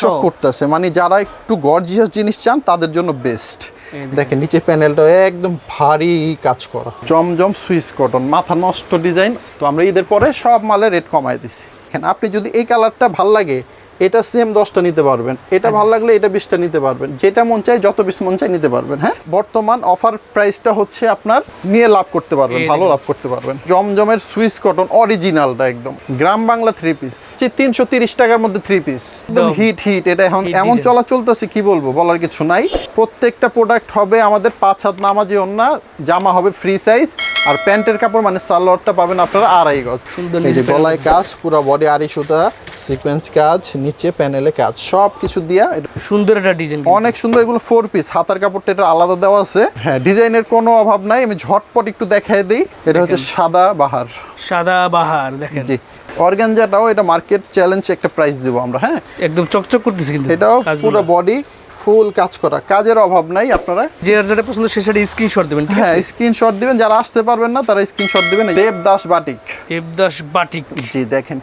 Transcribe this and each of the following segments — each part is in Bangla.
চকচক করতেছে মানে যারা একটু গর্জিয়াস জিনিস চান তাদের জন্য বেস্ট দেখেন নিচে প্যানেলটা একদম ভারী কাজ করা। জমজম সুইচ কটন মাথা নষ্ট ডিজাইন তো আমরা ঈদের পরে সব মালের রেট কমাই দিছি। এখানে আপনি যদি এই কালারটা ভালো লাগে এটা সেম দশটা নিতে পারবেন। এটা ভালো লাগলে এটা বিশটা নিতে পারবেন। যেটা মন চাই যত পিস মন চাই নিতে পারবেন হ্যাঁ? বর্তমান অফার প্রাইসটা হচ্ছে আপনার নিয়ে লাভ করতে পারবেন ভালো লাভ করতে পারবেন। জমজমের সুইস কটন অরিজিনালটা একদম। গ্রাম বাংলা থ্রি পিস তিনশো তিরিশ টাকার মধ্যে থ্রি পিস একদম। হিট হিট এটা এখন এমন চলা চলতেছে কি বলব বলার কিছু নাই। প্রত্যেকটা প্রোডাক্ট হবে আমাদের পাঁচ হাত নামাজি ওন্না জামা হবে ফ্রি সাইজ আর প্যান্টের কাপড় মানে সালোয়ারটা পাবেন আপনারা আড়াই গজ। এই যে গলায় কাজ পুরো বডি আড়াই সুতা সিকোয়েন্স কাজ নিচে প্যানেলে কাজ সব কিছু দিয়া সুন্দর একটা ডিজাইন অনেক সুন্দর এগুলো ফোর পিস হাতার কাপড়টা এটা আলাদা দেওয়া আছে। হ্যাঁ ডিজাইনের কোনো অভাব নাই আমি ঝটপট একটু দেখাই দিই। এটা হচ্ছে সাদা বাহার। সাদা বাহার দেখেন। জি অর্গানজাটাও এটা মার্কেট চ্যালেঞ্জ একটা প্রাইস দেবো আমরা হ্যাঁ। একদম চকচক করতেছে কিন্তু এটাও পুরো বডি ফুল কাজ করা। কাজের অভাব নাই আপনারা। যে আর যেটা পছন্দ সে সেটা স্ক্রিনশট দিবেন হ্যাঁ স্ক্রিনশট দিবেন। যারা আসতে পারবেন না তারা স্ক্রিনশট দিবেন। দেবদাস বাটিক। দেবদাস বাটিক। জি দেখেন।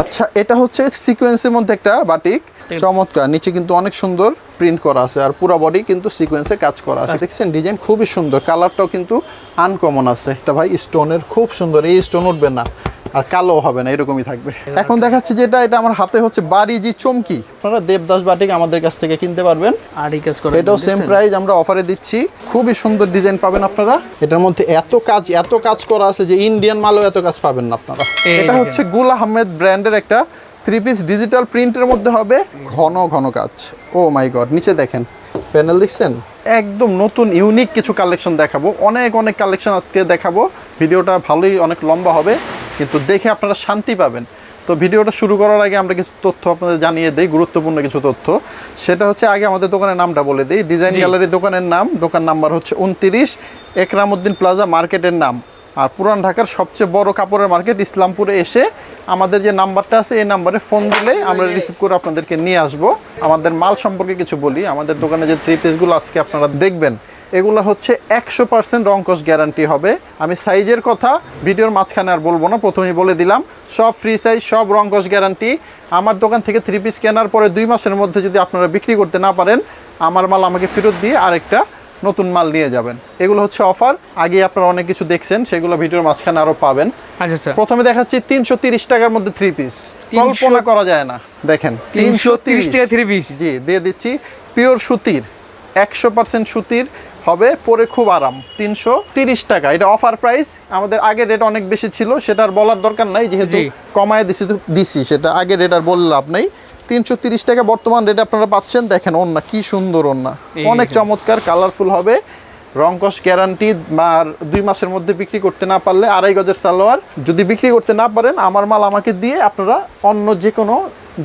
আচ্ছা এটা হচ্ছে সিকোয়েন্সের মধ্যে একটা বাটিক। চমৎকার। নিচে কিন্তু অনেক সুন্দর। প্রিন্ট করা আছে আর পুরো বডি কিন্তু সিকোয়েন্সে কাজ করা আছে। দেখছেন ডিজাইন খুবই সুন্দর কালারটাও কিন্তু আনকমন আছে। এটা ভাই স্টোনের খুব সুন্দর এই স্টোন উঠবে না আর কালো হবে না এরকমই থাকবে। এখন দেখাচ্ছি যেটা এটা আমার হাতে হচ্ছে বাড়ি জি চমকি। আপনারা দেবদাস বাটিক আমাদের কাছ থেকে কিনতে পারবেন। আর এই কাজ করা এটাও সেম? প্রাইস আমরা অফারে দিচ্ছি। খুবই সুন্দর ডিজাইন পাবেন আপনারা। এটার মধ্যে এত কাজ এত কাজ করা আছে যে ইন্ডিয়ান মালও এত কাজ পাবেন না আপনারা। এটা হচ্ছে গুল আহমেদ ব্র্যান্ডের একটা থ্রি পিস ডিজিটাল প্রিন্টের মধ্যে হবে ঘন ঘন কাজ। ও মাই গড নিচে দেখেন প্যানেল দেখছেন? একদম নতুন ইউনিক কিছু কালেকশন দেখাবো। অনেক অনেক কালেকশন আজকে দেখাবো। ভিডিওটা ভালোই অনেক লম্বা হবে কিন্তু দেখে আপনারা শান্তি পাবেন। তো ভিডিওটা শুরু করার আগে আমরা কিছু তথ্য আপনাদের জানিয়ে দিই গুরুত্বপূর্ণ কিছু তথ্য। সেটা হচ্ছে আগে আমাদের দোকানের নামটা বলে দিই। ডিজাইন গ্যালারি দোকানের নাম দোকান নাম্বার হচ্ছে উনতিরিশ একরামউদ্দিন প্লাজা মার্কেটের নাম। আর পুরান ঢাকার সবচেয়ে বড় কাপড়ের মার্কেট ইসলামপুরে এসে আমাদের যে নাম্বারটা আছে, এই নাম্বারে ফোন দিলে আমরা রিসিভ করে আপনাদেরকে নিয়ে আসব। আমাদের মাল সম্পর্কে কিছু বলি। আমাদের দোকানে যে থ্রি পিসগুলো আজকে আপনারা দেখবেন, এগুলো হচ্ছে একশো পার্সেন্ট রঙ্কশ গ্যারান্টি হবে। আমি সাইজের কথা, ভিডিওর মাঝখানে আর বলব না, প্রথমেই বলে দিলাম, সব ফ্রি সাইজ সব রঙ্কশ গ্যারান্টি আমার দোকান থেকে থ্রি পিস কেনার পরে দুই মাসের মধ্যে যদি আপনারা বিক্রি করতে না পারেন, আমার মাল আমাকে ফেরত দিয়ে আরেকটা নতুন মাল নিয়ে যাবেন। এগুলো হচ্ছে অফার। আগে আপনারা অনেক কিছু দেখছেন সেগুলো ভিডিওর মাঝখানে আরও পাবেন। আচ্ছা আচ্ছা। প্রথমে দেখাচ্ছি তিনশো তিরিশ টাকার মধ্যে থ্রি পিস কল্পনা করা যায় না। দেখেন তিনশো তিরিশ। টাকা থ্রি পিস জি দিয়ে দিচ্ছি পিওর সুতির। একশো পার্সেন্ট সুতির হবে পরে খুব আরাম। তিনশো তিরিশ টাকা। এটা অফার প্রাইস আমাদের আগের রেট অনেক বেশি ছিল সেটা আর বলার দরকার নাই যেহেতু কমায় দিছি দিছি সেটা আগের রেট আর বললে লাভ নেই। তিনশো তিরিশ টাকা বর্তমান রেট আপনারা পাচ্ছেন। দেখেন ওন্না কি সুন্দর ওন্না অনেক চমৎকার কালারফুল হবে। রংকশ গ্যারান্টি আর দুই মাসের মধ্যে বিক্রি করতে না পারলে আড়াই গজের সালোয়ার যদি বিক্রি করতে না পারেন আমার মাল আমাকে দিয়ে আপনারা অন্য যে কোনো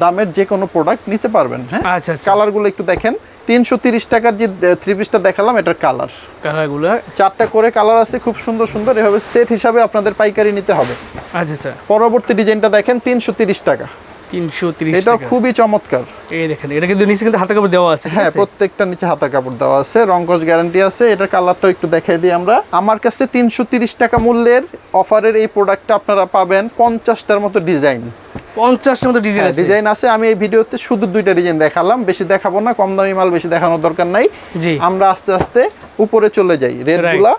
দামের যে কোনো প্রোডাক্ট নিতে পারবেন হ্যাঁ? আচ্ছা আচ্ছা। কালারগুলো একটু দেখেন। তিনশো তিরিশ টাকার যে থ্রি পিসটা দেখালাম এটার কালার কালারগুলো চারটা করে কালার আছে খুব সুন্দর সুন্দর। এভাবে সেট হিসাবে আপনাদের পাইকারি নিতে হবে। আচ্ছা আচ্ছা। পরবর্তী ডিজাইনটা দেখেন তিনশো তিরিশ টাকা। তিনশো তিরিশ খুবই চমৎকার। এই দেখেন এটা কিন্তু নিচে কিন্তু হাতে কাপড় দেওয়া আছে হ্যাঁ প্রত্যেকটা নিচে হাতার কাপড় দেওয়া আছে রঙ্কশ গ্যারান্টি আছে এটার কালারটাও একটু দেখাই দিই আমরা। আমার কাছে তিনশো তিরিশ টাকা মূল্যের অফারের এই প্রোডাক্টটা আপনারা পাবেন পঞ্চাশটার মতো ডিজাইন। পঞ্চাশটার মতো ডিজাইন আছে। ডিজাইন আছে আমি এই ভিডিওতে শুধু দুইটা ডিজাইন দেখালাম বেশি দেখাবো না কম দামি মাল বেশি দেখানোর দরকার নাই। আমরা আস্তে আস্তে উপরে চলে যাই রেটগুলা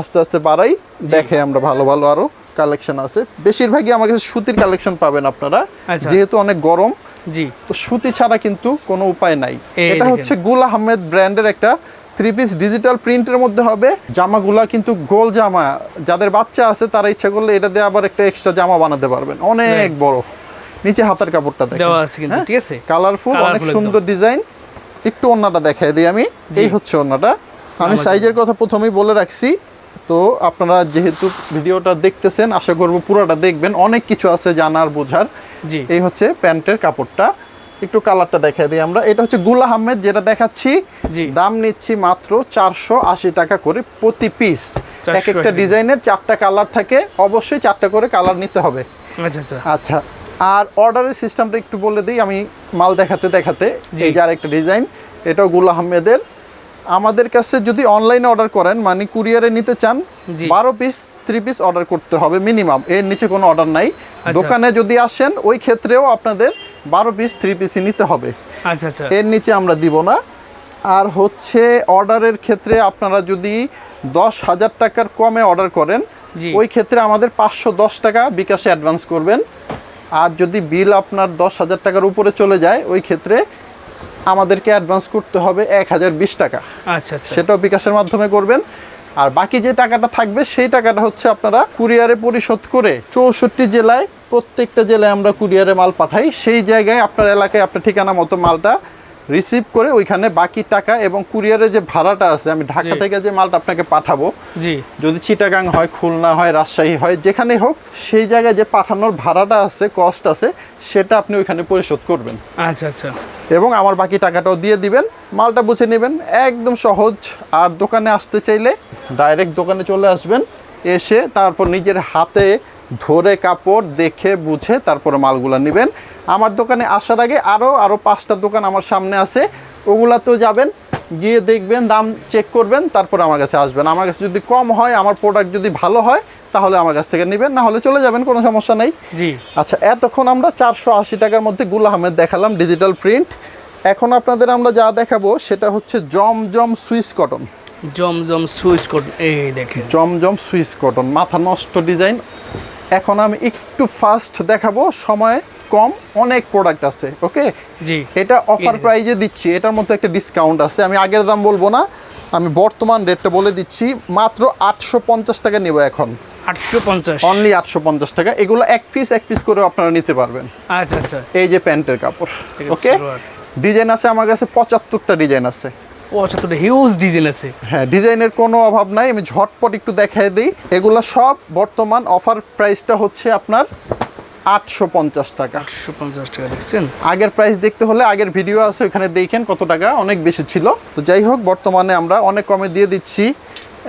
আস্তে আস্তে বাড়াই দেখে আমরা ভালো ভালো আরও কালেকশন আছে। বেশিরভাগই আমার কাছে সুতির কালেকশন পাবেন আপনারা। আচ্ছা। যেহেতু অনেক গরম জি। তো সুতি ছাড়া কিন্তু কোনো উপায় নাই। এটা হচ্ছে গুল আহমেদ ব্র্যান্ডের একটা থ্রি পিস ডিজিটাল প্রিন্টের মধ্যে হবে। জামাগুলা কিন্তু গোল জামা। যাদের বাচ্চা আছে তারা ইচ্ছা করলে এটা দিয়ে আবার একটা এক্সট্রা জামা বানাতে পারবেন। অনেক বড়। নিচে হাতার কাপড়টা দেওয়া আছে কিন্তু হ্যাঁ? ঠিক আছে? কালারফুল অনেক সুন্দর ডিজাইন একটু ওন্নাটা দেখাই দিই আমি। এই হচ্ছে ওন্নাটা আমি সাইজের কথা প্রথমেই বলে রাখছি। তো আপনারা যেহেতু ভিডিওটা দেখতেছেন আশা করব পুরোটা দেখবেন। অনেক কিছু আছে জানার বোঝার। জি। এই হচ্ছে প্যান্টের কাপড়টা। একটু কালারটা দেখাই দিই আমরা। এটা হচ্ছে গুল আহমেদ যেটা দেখাচ্ছি। দাম নিচ্ছি মাত্র চারশো আশি টাকা করে প্রতি পিস। এক একটা ডিজাইনের চারটা কালার থাকে। অবশ্যই চারটা করে কালার নিতে হবে। আচ্ছা আচ্ছা। আচ্ছা। আর অর্ডারের সিস্টেমটা একটু বলে দিই। আমি মাল দেখাতে দেখাতে। এই যে আরেকটা ডিজাইন এটাও গুল আহমেদের। আমাদের কাছে যদি অনলাইনে অর্ডার করেন মানে কুরিয়ারে নিতে চান বারো পিস থ্রি পিস অর্ডার করতে হবে মিনিমাম এর নিচে কোনো অর্ডার নাই। আচ্ছা। দোকানে যদি আসেন ওই ক্ষেত্রেও আপনাদের বারো পিস থ্রি পিসই নিতে হবে। আচ্ছা আচ্ছা। এর নিচে আমরা দিব না। আর হচ্ছে অর্ডারের ক্ষেত্রে আপনারা যদি দশ হাজার টাকার কমে অর্ডার করেন ওই ক্ষেত্রে আমাদের পাঁচশো দশ টাকা বিকাশে অ্যাডভান্স করবেন। আর যদি বিল আপনার দশ হাজার টাকার উপরে চলে যায় ওই ক্ষেত্রে আমাদেরকে অ্যাডভান্স করতে হবে এক হাজার বিশ টাকা। আচ্ছা আচ্ছা। সেটাও বিকাশের মাধ্যমে করবেন। আর বাকি যে টাকাটা থাকবে সেই টাকাটা হচ্ছে আপনারা কুরিয়ারে পরিশোধ করে চৌষট্টি জেলায় প্রত্যেকটা জেলায় আমরা কুরিয়ারে মাল পাঠাই। সেই জায়গায় আপনার এলাকায় আপনার ঠিকানা মতো মালটা রিসিভ করে ওইখানে বাকি টাকা এবং কুরিয়ারে যে ভাড়াটা আছে আমি ঢাকা থেকে যে মালটা আপনাকে পাঠাবো জি। যদি চিটাগাং হয় খুলনা হয় রাজশাহী হয় যেখানে হোক সেই জায়গায় যে পাঠানোর ভাড়াটা আছে কস্ট আছে সেটা আপনি ওইখানে পরিশোধ করবেন। আচ্ছা আচ্ছা। এবং আমার বাকি টাকাটাও দিয়ে দিবেন মালটা বুঝে নেবেন একদম সহজ। আর দোকানে আসতে চাইলে ডাইরেক্ট দোকানে চলে আসবেন এসে তারপর নিজের হাতে ধরে কাপড় দেখে বুঝে তারপরে মালগুলো নেবেন। আমার দোকানে আসার আগে আরও আরও পাঁচটা দোকান আমার সামনে আছে। ওগুলাতেও যাবেন গিয়ে দেখবেন দাম চেক করবেন তারপর আমার কাছে আসবেন। আমার কাছে যদি কম হয় আমার প্রোডাক্ট যদি ভালো হয় তাহলে আমার কাছ থেকে নেবেন না হলে চলে যাবেন কোনো সমস্যা নেই। জি। আচ্ছা এতক্ষণ আমরা চারশো আশি টাকার মধ্যে গুল আহমেদ দেখালাম ডিজিটাল প্রিন্ট এখন আপনাদের আমরা যা দেখাবো সেটা হচ্ছে জমজম সুইস কটন। জমজম সুইচ কটন এই দেখেন। জমজম সুইস কটন মাথা নষ্ট ডিজাইন। এখন আমি একটু ফাস্ট দেখাবো সময় কম অনেক প্রোডাক্ট আছে ওকে জি। এটা অফার প্রাইজে দিচ্ছি এটার মধ্যে একটা ডিসকাউন্ট আছে আমি আগের দাম বলব না আমি বর্তমান রেটটা বলে দিচ্ছি মাত্র আটশো পঞ্চাশ টাকা নেব এখন। আটশো পঞ্চাশ। অনলি আটশো পঞ্চাশ টাকা এগুলো এক পিস এক পিস করে আপনারা নিতে পারবেন। আচ্ছা আচ্ছা। এই যে প্যান্টের কাপড় ওকে ডিজাইন আছে আমার কাছে পঁচাত্তরটা ডিজাইন আছে। হিউজ ডিজাইন আছে। হ্যাঁ ডিজাইনের কোনো অভাব নাই আমি ঝটপট একটু দেখাই দিই। এগুলো সব বর্তমান অফার প্রাইসটা হচ্ছে আপনার আটশো পঞ্চাশ টাকা। আটশো পঞ্চাশ টাকা দেখছেন? আগের প্রাইস দেখতে হলে আগের ভিডিও আছে ওখানে দেখেন কত টাকা অনেক বেশি ছিল। তো যাই হোক বর্তমানে আমরা অনেক কমে দিয়ে দিচ্ছি।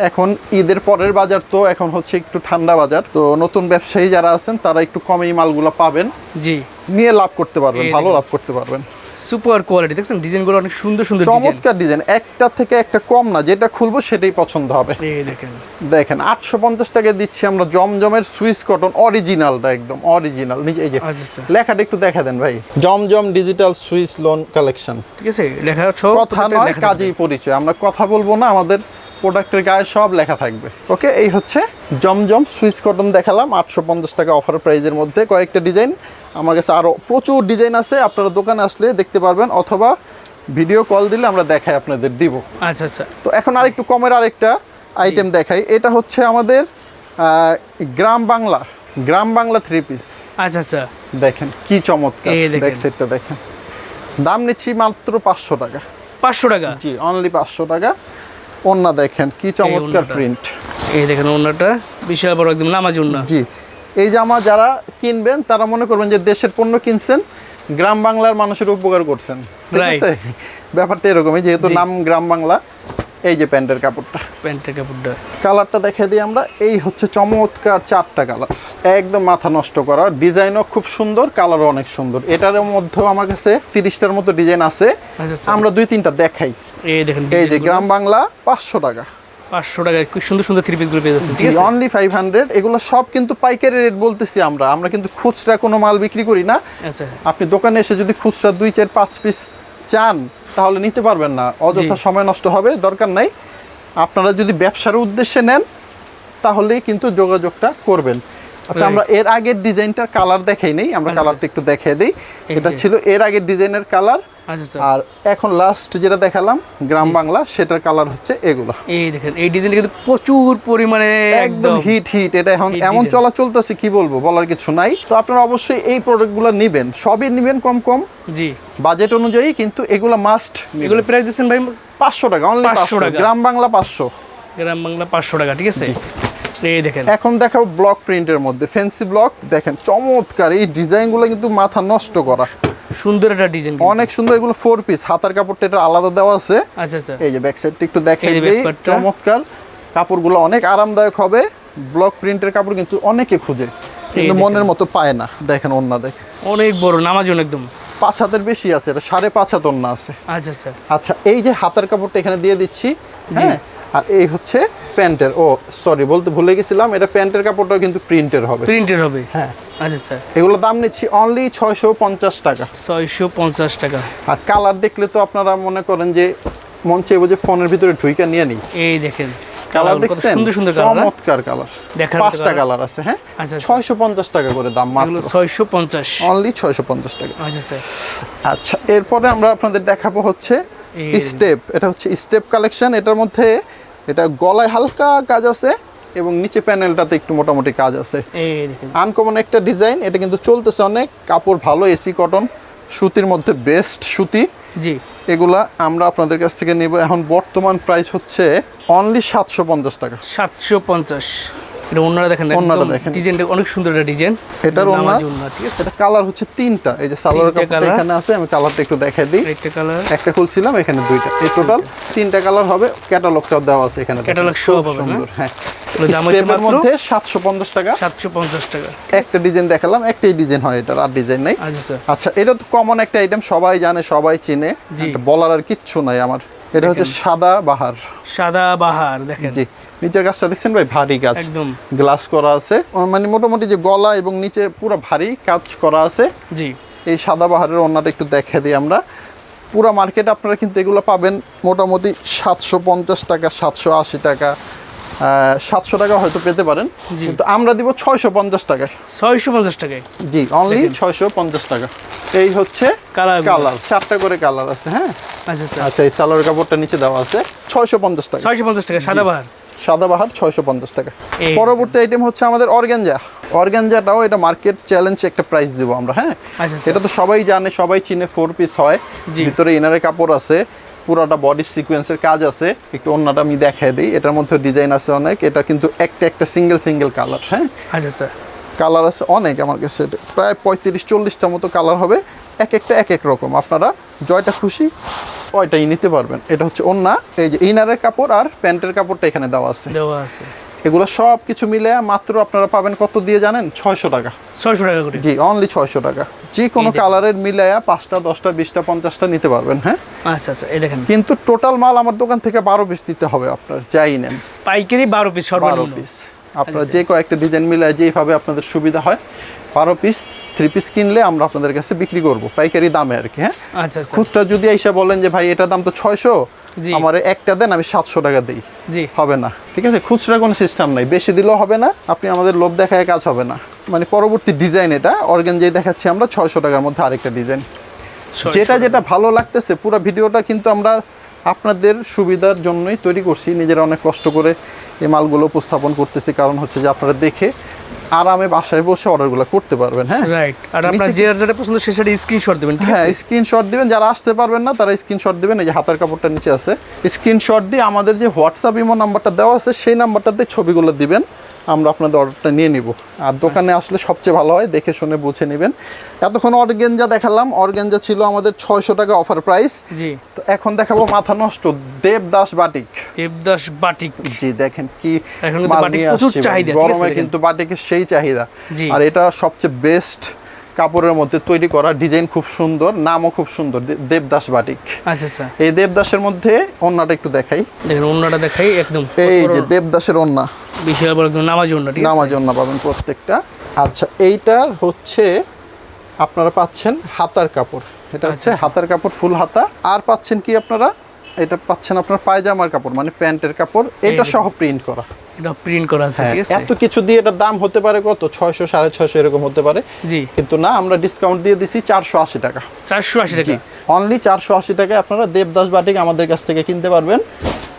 এখন ঈদের পরের বাজার তো এখন হচ্ছে একটু ঠান্ডা বাজার। তো নতুন ব্যবসায়ী যারা আছেন তারা একটু কমেই মালগুলো পাবেন। জি। নিয়ে লাভ করতে পারবেন ভালো লাভ করতে পারবেন। Super quality. দেখছেন ডিজাইনগুলো অনেক সুন্দর সুন্দর ডিজাইন। চমৎকার ডিজাইন। একটা থেকে একটা কম না যেটা খুলবো সেটাই পছন্দ হবে। দেখেন। দেখেন আটশো পঞ্চাশ টাকা দিচ্ছি আমরা জমজমের সুইস কটন অরিজিনালটা একদম অরিজিনাল। নিজে এই যে। আচ্ছা আচ্ছা। লেখাটা একটু দেখা দেন ভাই। জমজম ডিজিটাল সুইস লোন কালেকশন। ঠিক আছে লেখা কথা নয় কাজেই পরিচয়। আমরা কথা বলব না আমাদের প্রোডাক্টের গায়ে সব লেখা থাকবে। ওকে এই হচ্ছে জমজম সুইস কটন দেখালাম আটশো পঞ্চাশ টাকা অফার প্রাইজের মধ্যে। কয়েকটা ডিজাইন আমার কাছে আরও প্রচুর ডিজাইন আছে আপনারা দোকানে আসলে দেখতে পারবেন অথবা ভিডিও কল দিলে আমরা দেখাই আপনাদের দিব। আচ্ছা আচ্ছা। তো এখন আরেকটু কমের আরেকটা আইটেম দেখাই এটা হচ্ছে আমাদের গ্রাম বাংলা গ্রাম বাংলা থ্রি পিস আচ্ছা আচ্ছা। দেখেন কি চমৎকার। ব্যাক দেখেন। দাম নিচ্ছি মাত্র পাঁচশো টাকা। পাঁচশো টাকা? জি অনলি পাঁচশো টাকা। অন্যা দেখেন কি চমৎকার। প্রিন্ট এই দেখেন ওনাটা বিশাল বড় একদম নামাজ ওনা জি এই জামা যারা কিনবেন তারা মনে করবেন যে দেশের পণ্য কিনছেন গ্রাম বাংলার মানুষের উপকার করছেন। ঠিক আছে? ব্যাপারটা এরকমই যেহেতু নাম গ্রাম বাংলা। এই যে প্যান্টের কাপড়টা। প্যান্টের কাপড়টা। কালারটা দেখে দিই আমরা এই হচ্ছে চমৎকার চারটা কালার। একদম মাথা নষ্ট করা ডিজাইনও খুব সুন্দর কালারও অনেক সুন্দর। এটার মধ্যেও আমার কাছে তিরিশটার মতো ডিজাইন আছে। আচ্ছা আচ্ছা। আমরা দুই তিনটা দেখাই। এই দেখেন এই যে গ্রাম বাংলা পাঁচশো টাকা। পাঁচশো খুব সুন্দর সুন্দর থ্রি পিসগুলো পেয়ে যাচ্ছেন ঠিক আছে? অনলি ফাইভ হান্ড্রেড এগুলো সব কিন্তু পাইকারি রেট বলতেছি আমরা। আমরা কিন্তু খুচরা কোনো মাল বিক্রি করি না। আচ্ছা। আপনি দোকানে এসে যদি খুচরা দুই চার পাঁচ পিস চান তাহলে নিতে পারবেন না। অযথা সময় নষ্ট হবে দরকার নাই। আপনারা যদি ব্যবসার উদ্দেশ্যে নেন তাহলেই কিন্তু যোগাযোগটা করবেন। আচ্ছা আমরা এর আগের ডিজাইনটার কালার দেখাই নেই আমরা আচ্ছা। কালারটা একটু দেখিয়ে দিই। এটা ছিল এর আগের ডিজাইনের কালার আচ্ছা আচ্ছা। আর এখন লাস্ট যেটা দেখালাম গ্রাম বাংলা সেটার কালার হচ্ছে এগুলো। এই দেখেন এই ডিজাইনটা কিন্তু প্রচুর পরিমাণে একদম হিট হিট এটা এখন এমন চলা চলতেছে কি বলব বলার কিছু নাই। তো আপনারা অবশ্যই এই প্রোডাক্টগুলো নেবেন। সবই নেবেন কম কম জি। বাজেট অনুযায়ী কিন্তু এগুলো মাস্ট এগুলো প্রাইস দিচ্ছেন ভাই পাঁচশো টাকা অনলি 500 পাঁচশো। টাকা। গ্রাম বাংলা পাঁচশো। গ্রাম বাংলা পাঁচশো টাকা ঠিক আছে? এই দেখেন। এখন দেখাও ব্লক প্রিন্টের মধ্যে। ফ্যান্সি ব্লক দেখেন চমৎকার। এই ডিজাইনগুলো কিন্তু মাথা নষ্ট করা। সুন্দর একটা ডিজাইন অনেক সুন্দর এগুলো ফোর পিস হাতার কাপড়টা এটা আলাদা দেওয়া আছে। আচ্ছা আচ্ছা। এই যে ব্যাক সাইডটা একটু দেখাই দিই। চমৎকার। কাপড়গুলো অনেক আরামদায়ক হবে। ব্লক প্রিন্টের কাপড় কিন্তু অনেকে খুঁজে। কিন্তু মনের মতো পায় না। দেখেন অন্য দেখেন অনেক বড় নামাজন একদম। পাঁচ হাতের বেশি আছে। এটা সাড়ে পাঁচ হাত অন্য আছে। আচ্ছা আচ্ছা। আচ্ছা এই যে হাতের কাপড়টা এখানে দিয়ে দিচ্ছি। হ্যাঁ আর এই হচ্ছে প্যান্টের ও সরি বলতে ভুলে গেছিলাম এটা প্যান্টের কাপড়টাও কিন্তু প্রিন্টের হবে। প্রিন্টের হবে? হ্যাঁ। আচ্ছা আচ্ছা। এগুলো দাম নিচ্ছি অনলি ছয়শো পঞ্চাশ টাকা। ছয়শো পঞ্চাশ টাকা। আর কালার দেখলে তো আপনারা মনে করেন যে মন চেয়ে যে ফোনের ভিতরে ঢুইকা নিয়ে নিই। এই দেখেন কালার দেখছেন? সুন্দর সুন্দর কালার চমৎকার কালার পাঁচটা কালার আছে হ্যাঁ? আচ্ছা। ছয়শো পঞ্চাশ টাকা করে দাম মাত্র। ছয়শো পঞ্চাশ। অনলি ছয়শো পঞ্চাশ টাকা। আচ্ছা এরপরে আমরা আপনাদের দেখাবো হচ্ছে স্টেপ এটা হচ্ছে স্টেপ কালেকশন এটার মধ্যে এটা গলায় হালকা কাজ আছে এবং নিচে প্যানেলটাতে একটু মোটামুটি কাজ আছে। আনকমন একটা ডিজাইন এটা কিন্তু চলতেছে অনেক। কাপড় ভালো এসি কটন সুতির মধ্যে বেস্ট সুতি। জি। এগুলা আমরা আপনাদের কাছ থেকে নিব। এখন বর্তমান প্রাইস হচ্ছে অনলি সাতশো পঞ্চাশ টাকা। সাতশো পঞ্চাশ। এটা অন্যরা দেখেন ওড়নাটা দেখেন। ডিজাইনটা অনেক সুন্দর একটা ডিজাইন। এটার ওড়না? ঠিক আছে? এটা কালার হচ্ছে তিনটা। এই যে সালোয়ার কাপড় এখানে আছে আমি কালারটা একটু দেখাই দিই। একটা কালার। একটা খুলছিলাম এখানে দুইটা। এই টোটাল তিনটা কালার হবে ক্যাটালগটাও দেওয়া আছে এখানে। Catalog খুব সুন্দর হ্যাঁ। স্টেপের মধ্যে টাকা। একটা ডিজাইন দেখালাম একটাই ডিজাইন হয় এটার আর ডিজাইন নাই। আচ্ছা আচ্ছা। এটা তো কমন একটা আইটেম সবাই জানে সবাই চিনে। বলার আর কিচ্ছু নাই আমার। এটা হচ্ছে সাদা বাহার। সাদা বাহার দেখেন। জি। নিচের গাছটা দেখছেন ভাই? ভারী গাছ। একদম। গ্লাস করা আছে। মানে মোটামুটি যে গলা এবং নিচে পুরো ভারী কাজ করা আছে। জি। এই সাদা বাহারের অন্যটা একটু দেখে দিই আমরা। পুরো মার্কেট আপনারা কিন্তু এগুলো পাবেন মোটামুটি সাতশো পঞ্চাশ টাকা সাতশো আশি টাকা। সাতশো টাকা হয়তো পেতে পারেন। কিন্তু আমরা দিব ছয়শো পঞ্চাশ টাকায়। ছয়শো পঞ্চাশ টাকায়? জি অনলি। ছয়শো পঞ্চাশ টাকা। এই হচ্ছে কালার কালার চারটা করে কালার আছে হ্যাঁ? আচ্ছা আচ্ছা। আচ্ছা এই সালোয়ার কাপড়টা নিচে দেওয়া আছে। ছয়শো পঞ্চাশ টাকা। ছয়শো পঞ্চাশ টাকা সাদা বাহার? সাদা বাহার ছয়শো পঞ্চাশ টাকা। পরবর্তী আইটেম হচ্ছে আমাদের অর্গ্যানজা অর্গ্যানজাটাও এটা মার্কেট চ্যালেঞ্জ একটা প্রাইস দিব আমরা হ্যাঁ? আচ্ছা আচ্ছা। এটা তো সবাই জানে সবাই চিনে ফোর পিস হয়। ভিতরে ইনারের কাপড় আছে। পুরোটা বডি সিকোয়েন্সের কাজ আছে। একটু অন্যটা আমি দেখাই দিই। এটার মধ্যে ডিজাইন আছে অনেক। এটা কিন্তু একটা একটা সিঙ্গেল সিঙ্গেল কালার হ্যাঁ? আচ্ছা স্যার কালার আছে অনেক আমার কাছে। প্রায় পঁয়ত্রিশ চল্লিশটা মতো কালার হবে। এক একটা এক এক রকম। আপনারা জয়টা খুশি ওইটাই নিতে পারবেন। এটা হচ্ছে অন্য এই যে ইনারের কাপড় আর প্যান্টের কাপড়টা এখানে দেওয়া আছে। দেওয়া আছে। এগুলো সব কিছু মিলে মাত্র আপনারা পাবেন কত দিয়ে জানেন? ছয়শো টাকা। ছয়শো টাকা করে। জি অনলি ছয়শো টাকা। যে কোনো কালারের মিলায়া পাঁচটা দশটা বিশটা পঞ্চাশটা নিতে পারবেন হ্যাঁ? আচ্ছা আচ্ছা এই দেখেন। কিন্তু টোটাল মাল আমার দোকান থেকে বারো পিস দিতে হবে আপনার যাই নেন। পাইকারি বারো পিস বারো পিস আপনার যে কয়েকটা ডিজাইন মিলায় যেইভাবে আপনাদের সুবিধা হয় বারো পিস থ্রি পিস কিনলে আমরা আপনাদের কাছে বিক্রি করব। পাইকারি দামে আর কি হ্যাঁ? আচ্ছা আচ্ছা খুচরা যদি এসে বলেন যে ভাই এটা দাম তো ছয়শো আমার একটা দেন আমি সাতশো টাকা দিই। হবে না ঠিক আছে? খুচরা কোনো সিস্টেম নাই। বেশি দিলেও হবে না আপনি আমাদের লোভ দেখায় কাজ হবে না। মানে পরবর্তী ডিজাইন এটা অর্গান যেই দেখাচ্ছি আমরা ছয়শো টাকার মধ্যে আরেকটা ডিজাইন যেটা যেটা ভালো লাগতেছে পুরো ভিডিওটা কিন্তু আমরা আপনাদের সুবিধার জন্যই তৈরি করছি। নিজেরা অনেক কষ্ট করে এই মালগুলো উপস্থাপন করতেছি। কারণ হচ্ছে যে আপনারা দেখে আরামে বাসায় বসে অর্ডারগুলো করতে পারবেন হ্যাঁ? রাইট আর আপনার যে যেটা পছন্দ সে সেটা স্ক্রিনশট দেবেন হ্যাঁ স্ক্রিনশট দিবেন। যারা আসতে পারবেন না তারা স্ক্রিনশট দিবেন। এই যে হাতের কাপড়টা নিচে আছে। স্ক্রিনশট দিয়ে আমাদের যে হোয়াটসঅ্যাপ ইমো নাম্বারটা দেওয়া আছে সেই নাম্বারটাতে ছবিগুলো দিবেন। আমরা আপনাদের অর্ডারটা নিয়ে নিব। আর দোকানে আসলে সবচেয়ে ভালো হয় দেখে শুনে বুঝে নেবেন। এতক্ষণ অর্গেঞ্জা দেখালাম। অর্গেঞ্জা ছিল আমাদের ছয়শো টাকা অফার প্রাইস জি। তো এখন দেখাবো মাথা নষ্ট দেবদাস বাটিক। দেবদাস বাটিক। জি দেখেন কি আছে গরমে কিন্তু বাটিকের সেই চাহিদা। আর এটা সবচেয়ে বেস্ট কাপড়ের মধ্যে তৈরি করা ডিজাইন খুব সুন্দর নামও খুব সুন্দর দেবদাস বাটিক। আচ্ছা আচ্ছা। এই দেবদাসের মধ্যে অন্যটা একটু দেখাই। দেখেন অন্যটা দেখাই একদম এই যে দেবদাসের অন্যা। বিশাল বড় একদম নামাজ ঠিক নামাজ পাবেন প্রত্যেকটা। আচ্ছা এইটার হচ্ছে আপনারা পাচ্ছেন হাতার কাপড়। এটা হচ্ছে আচ্ছা। হাতার কাপড় ফুল হাতা। আর পাচ্ছেন কি আপনারা? এটা পাচ্ছেন আপনার পায়জামার কাপড় মানে প্যান্টের কাপড়। এটা সহ প্রিন্ট করা। এটা প্রিন্ট করা আছে হ্যাঁ, ঠিক আছে? এত কিছু দিয়ে এটার দাম হতে পারে কত? ছয়শো সাড়ে ছয়শো এরকম হতে পারে। জি। কিন্তু না আমরা ডিসকাউন্ট দিয়ে দিছি চারশো আশি টাকা। চারশো আশি জি টাকা অনলি চারশো আশি টাকায় আপনারা দেবদাস বাটিক আমাদের কাছ থেকে কিনতে পারবেন।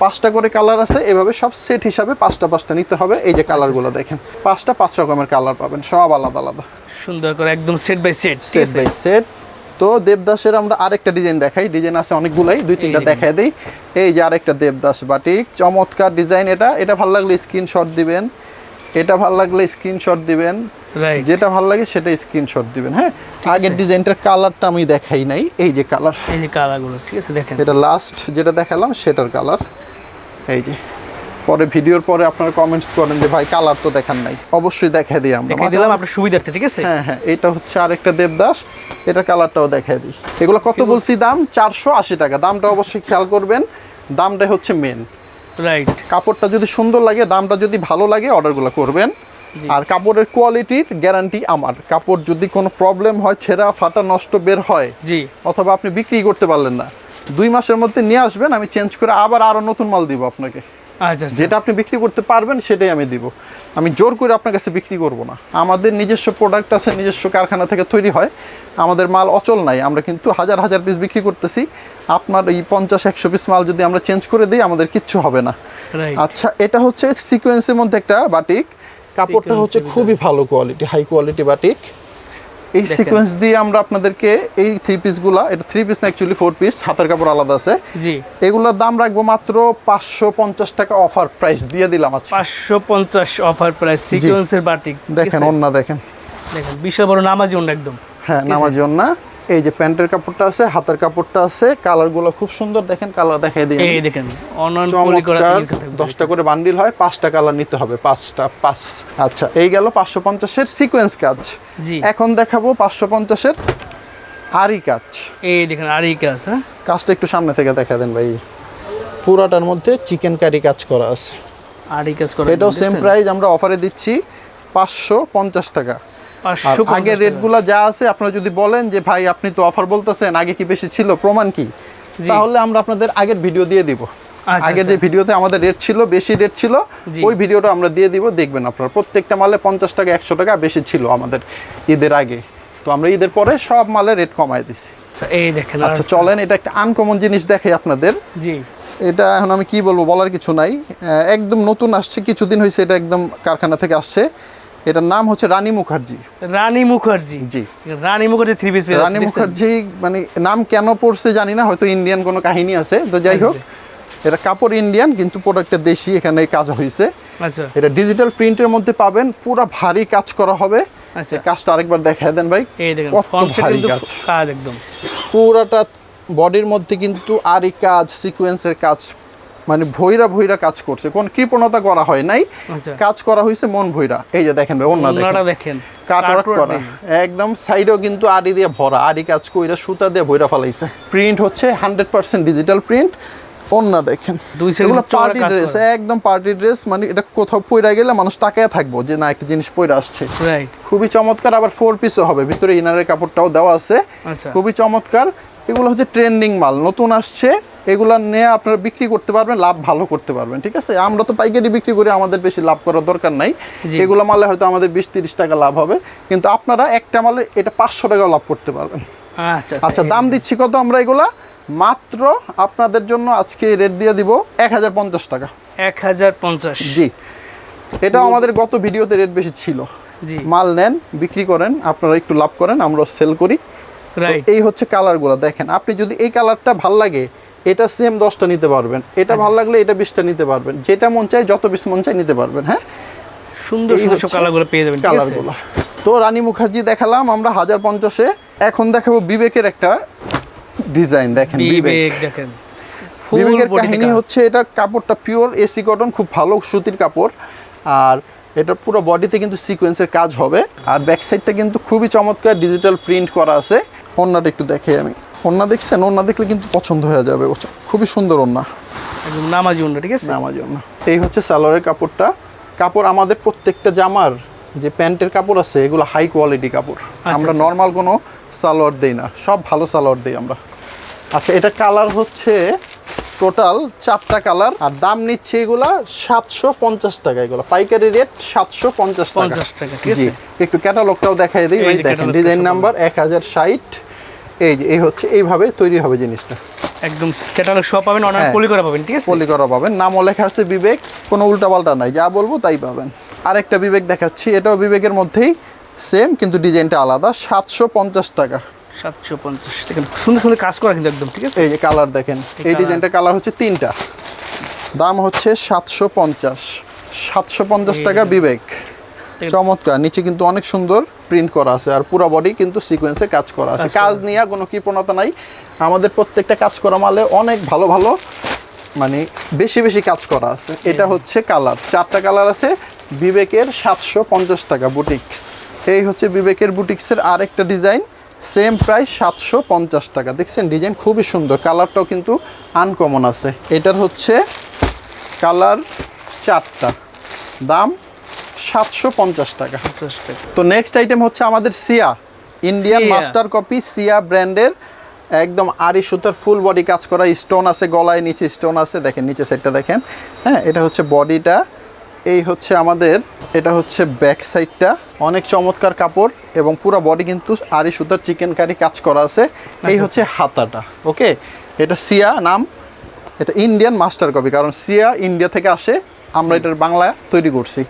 পাঁচটা করে কালার আছে এভাবে সব সেট হিসাবে পাঁচটা পাঁচটা নিতে হবে। এই যে কালারগুলো দেখেন পাঁচটা পাঁচ রকমের কালার পাবেন সব আলাদা আলাদা। সুন্দর করে একদম set by set set by set তো দেবদাসের আমরা আরেকটা ডিজাইন দেখাই। ডিজাইন আছে অনেকগুলাই দুই তিনটা। দেখাই দিই। এই যে আরেকটা দেবদাস বাটিক চমৎকার ডিজাইন এটা। এটা ভালো লাগলে স্ক্রিনশট দিবেন। এটা ভালো লাগলে স্ক্রিনশট দিবেন। যেটা ভালো লাগে সেটা স্ক্রিনশট দিবেন হ্যাঁ? আগের ডিজাইনটার কালারটা আমি দেখাই নাই। এই যে কালার এই যে কালারগুলো ঠিক আছে দেখেন। এটা লাস্ট যেটা দেখালাম সেটার কালার এই যে। পরে ভিডিওর পরে আপনারা কমেন্টস করেন যে ভাই কালার তো দেখান নাই। অবশ্যই দেখাই দিই আমরা দিলাম আপনার সুবিধার্থে ঠিক আছে? হ্যাঁ হ্যাঁ এটা হচ্ছে আরেকটা দেবদাস এটা কালারটাও দেখাই দিই। এগুলো কত বলছি দাম? চারশো আশি টাকা। দামটা অবশ্যই খেয়াল করবেন দামটা হচ্ছে মেন রাইট কাপড়টা যদি সুন্দর লাগে দামটা যদি ভালো লাগে অর্ডারগুলো করবেন। আর কাপড়ের কোয়ালিটির গ্যারান্টি আমার। কাপড় যদি কোনো প্রবলেম হয় ছেঁড়া ফাটা নষ্ট বের হয় জি। অথবা আপনি বিক্রি করতে পারলেন না দুই মাসের মধ্যে নিয়ে আসবেন আমি চেঞ্জ করে আবার আরও নতুন মাল দিব আপনাকে। আচ্ছা আচ্ছা। যেটা আপনি বিক্রি করতে পারবেন সেটাই আমি দিব। আমি জোর করে আপনার কাছে বিক্রি করব না। আমাদের নিজস্ব প্রোডাক্ট আছে নিজস্ব কারখানা থেকে তৈরি হয়। আমাদের মাল অচল নাই আমরা কিন্তু হাজার হাজার পিস বিক্রি করতেছি। আপনার এই পঞ্চাশ একশো পিস মাল যদি আমরা চেঞ্জ করে দিই আমাদের কিচ্ছু হবে না। আচ্ছা এটা হচ্ছে সিকোয়েন্সের মধ্যে একটা বাটিক কাপড়টা হচ্ছে খুবই ভালো কোয়ালিটি হাই কোয়ালিটি বাটিক এই সিকোয়েন্স দিয়ে আমরা আপনাদেরকে এই থ্রি পিসগুলা এটা থ্রি পিস না অ্যাকচুয়ালি ফোর পিস হাতের কাপড় আলাদা আছে। জি। এগুলোর দাম রাখব মাত্র পাঁচশো পঞ্চাশ টাকা অফার প্রাইস দিয়ে দিলাম আজকে। পাঁচশো পঞ্চাশ অফার প্রাইস সিকোয়েন্সের বাটিক দেখেন? অন্য দেখেন। দেখেন বিশাল বড় নামাজি অন্য একদম। হ্যাঁ নামাজি জন্য এই যে প্যান্টের কাপড়টা আছে হাতের কাপড়টা আছে কালারগুলো খুব সুন্দর। দেখেন কালার দেখাই দিই এই দেখেন। দশটা করে বান্ডিল হয় পাঁচটা কালার নিতে হবে পাঁচটা পাঁচ। আচ্ছা এই গেল পাঁচশো পঞ্চাশের সিকোয়েন্স কাজ। জি। এখন দেখাবো পাঁচশো পঞ্চাশের আরি কাজ। এই দেখেন আর কাজ হ্যাঁ? কাজটা একটু সামনে থেকে দেখা দেন ভাই। পুরাটার মধ্যে চিকেন কারি কাজ করা আছে। আর কাজ করা এটাও সেম প্রাইস আমরা অফারে দিচ্ছি পাঁচশো পঞ্চাশ টাকা। আগের রেটগুলো যা আছে আপনারা যদি বলেন যে ভাই আপনি তো অফার বলতেছেন আগে কি বেশি ছিল প্রমাণ কি? তাহলে আমরা আপনাদের আগের ভিডিও দিয়ে দিব। আচ্ছা, আগের যে ভিডিওতে আমাদের রেট ছিল বেশি রেট ছিল ওই ভিডিওটা আমরা দিয়ে দিব দেখবেন আপনারা। প্রত্যেকটা মালে পঞ্চাশ টাকা একশো টাকা বেশি ছিল আমাদের ঈদের আগে। তো আমরা ঈদের পরে সব মালের রেট কমায় দিছি। আচ্ছা এই দেখেন আচ্ছা চলেন এটা একটা আনকমন জিনিস দেখাই আপনাদের। জি। এটা এখন আমি কি বলব বলার কিছু নাই। একদম নতুন আসছে কিছুদিন হয়েছে এটা একদম কারখানা থেকে আসছে। এটার নাম হচ্ছে রানী মুখার্জি। রানী মুখার্জি। জি। রানী মুখার্জি থ্রি পিস রানী মুখার্জি মানে নাম কেন পড়ছে জানি না হয়তো ইন্ডিয়ান কোনো কাহিনী আছে তো যাই হোক এটা কাপড় ইন্ডিয়ান কিন্তু প্রোডাক্টটা দেশি এখানে কাজ হয়েছে আচ্ছা। এটা ডিজিটাল প্রিন্টের মধ্যে পাবেন পুরো ভারী কাজ করা হবে। আচ্ছা। কাজটা আরেকবার দেখায় দেন ভাই এই দেখেন কত ভারী কাজ। কাজ একদম। পুরাটা বডির মধ্যে কিন্তু আরই কাজ সিকোয়েন্সের কাজ মানে ভৈরা ভৈরা কাজ করছে। কোন কৃপণতা করা হয় নাই। আচ্ছা। কাজ করা হয়েছে মন ভৈরা। এই যে দেখেন ভাই অন্য দেখেন। কাটওয়ার্ক করা। একদম সাইডেও কিন্তু আড়ি দিয়ে ভরা। আড়ি কাজ কইরা সুতা দিয়ে ভইরা ফেলাইছে। প্রিন্ট হচ্ছে হান্ড্রেড পার্সেন্ট ডিজিটাল প্রিন্ট। অন্য দেখেন। এগুলো পার্টি ড্রেস একদম পার্টি ড্রেস। মানে এটা কোথাও পইরা গেলে মানুষ তাকায় থাকব যে না একটা জিনিস পইরা আসছে। রাইট খুবই চমৎকার। আবার ফোর পিসও হবে। ভিতরে ইনারের কাপড়টাও দেওয়া আছে। আচ্ছা। খুবই চমৎকার। এগুলো হচ্ছে ট্রেন্ডিং মাল। নতুন আসছে। এগুলো নিয়ে আপনারা বিক্রি করতে পারবেন লাভ ভালো করতে পারবেন ঠিক আছে? আমরা তো পাইকারি বিক্রি করে আমাদের বেশি লাভ করার দরকার নাই। এগুলো মালে হয়তো আমাদের বিশ তিরিশ টাকা লাভ হবে কিন্তু আপনারা একটা মালে এটা পাঁচশো টাকাও লাভ করতে পারবেন। আচ্ছা আচ্ছা। দাম দিচ্ছি কত আমরা এগুলা? মাত্র আপনাদের জন্য আজকে রেট দিয়ে দিব এক হাজার পঞ্চাশ টাকা। এক হাজার পঞ্চাশ। জি। এটাও আমাদের গত ভিডিওতে রেট বেশি ছিল। মাল নেন বিক্রি করেন আপনারা একটু লাভ করেন আমরা সেল করি। এই হচ্ছে কালারগুলো দেখেন আপনি যদি এই কালারটা ভালো লাগে এটা সেম দশটা নিতে পারবেন। এটা আচ্ছা। ভালো লাগলে এটা বিশটা নিতে পারবেন। যেটা মন চায় যত বেশি মন চায় নিতে পারবেন হ্যাঁ? সুন্দর সুন্দর কালারগুলো পেয়ে যাবেন কালারগুলো। তো রানী মুখার্জি দেখালাম আমরা হাজার পঞ্চাশে। এখন দেখাবো বিবেকের একটা ডিজাইন দেখেন বিবেক বিবেক। দেখেন। বিবেকের কাহিনী হচ্ছে এটা কাপড়টা পিওর এসি কটন খুব ভালো সুতির কাপড়। আর এটা পুরো বডিতে কিন্তু সিকোয়েন্সের কাজ হবে। আর ব্যাক সাইডটা কিন্তু খুবই চমৎকার ডিজিটাল প্রিন্ট করা আছে। অন্যটা একটু দেখে আমি। ওন্না দেখছেন? ওন্না দেখলে কিন্তু পছন্দ হয়ে যাবে। খুবই সুন্দর ওন্না একদম নামাজি অন্য ঠিক আছে? নামাজি জন্য এই হচ্ছে সালোয়ারের কাপড়টা। কাপড় আমাদের প্রত্যেকটা জামার যে প্যান্টের কাপড় আছে এগুলো হাই কোয়ালিটি কাপড়। আমরা আচ্ছা। নর্মাল কোনো সালোয়ার দেই না। সব ভালো সালোয়ার দেই আমরা। আচ্ছা এটা কালার হচ্ছে টোটাল চারটা কালার আর দাম নিচ্ছে এগুলা সাতশো পঞ্চাশ টাকা এগুলো। পাইকারি রেট সাতশো পঞ্চাশ টাকা। 50 টাকা, ঠিক আছে? একটু ক্যাটালগটাও দেখাই দিই দেখেন ডিজাইন নাম্বার এক হাজার ষাট। এই যে এই হচ্ছে এইভাবে তৈরি হবে জিনিসটা। একদম ক্যাটালগ সব পাবেন অনলাইন হ্যাঁ। পলি করা পাবেন ঠিক আছে? পলি করা পাবেন। নামও লেখা আছে বিবেক কোনো উল্টাপাল্টা নাই যা বলব তাই পাবেন। আরেকটা বিবেক দেখাচ্ছি এটাও বিবেকের মধ্যেই সেম কিন্তু ডিজাইনটা আলাদা সাতশো পঞ্চাশ টাকা। সাতশো পঞ্চাশ দেখেন সুন্দর সুন্দর কাজ করা কিন্তু একদম ঠিক আছে? এই যে কালার দেখেন এই ডিজাইনটা কালার। হচ্ছে তিনটা। দাম হচ্ছে সাতশো পঞ্চাশ। সাতশো পঞ্চাশ টাকা বিবেক। চমৎকার নিচে কিন্তু অনেক সুন্দর প্রিন্ট করা আছে আর পুরো বডি কিন্তু সিকোয়েন্সে কাজ করা আছে। কাজ। নিয়ে কোনো কৃপণতা নাই। আমাদের প্রত্যেকটা কাজ করা মালে অনেক ভালো ভালো মানে বেশি বেশি কাজ করা আছে। এটা হচ্ছে কালার চারটা কালার আছে বিবেকের সাতশো পঞ্চাশ টাকা বুটিক্স এই হচ্ছে বিবেকের বুটিক্সের আরেকটা ডিজাইন সেম প্রাইস সাতশো পঞ্চাশ টাকা। দেখছেন ডিজাইন খুবই সুন্দর। কালারটাও কিন্তু আনকমন আছে। এটার হচ্ছে কালার চারটা। দাম সাতশো পঞ্চাশ টাকা। তো নেক্সট আইটেম হচ্ছে আমাদের সিয়া। ইন্ডিয়ান। মাস্টার কপি সিয়া ব্র্যান্ডের একদম আড়ি সুতার ফুল বডি কাজ করা স্টোন আছে গলায় নিচে স্টোন আছে দেখেন নিচে সাইডটা দেখেন। হ্যাঁ এটা হচ্ছে বডিটা এই হচ্ছে আমাদের এটা হচ্ছে ব্যাক সাইডটা অনেক চমৎকার কাপড় এবং পুরো বডি কিন্তু আড়ি সুতার চিকেন কারি কাজ করা আছে। এই হচ্ছে হাতাটা ওকে এটা সিয়া নাম এটা ইন্ডিয়ান মাস্টার কপি কারণ সিয়া ইন্ডিয়া থেকে আসে। আমরা এটার বাংলা তৈরি করছি।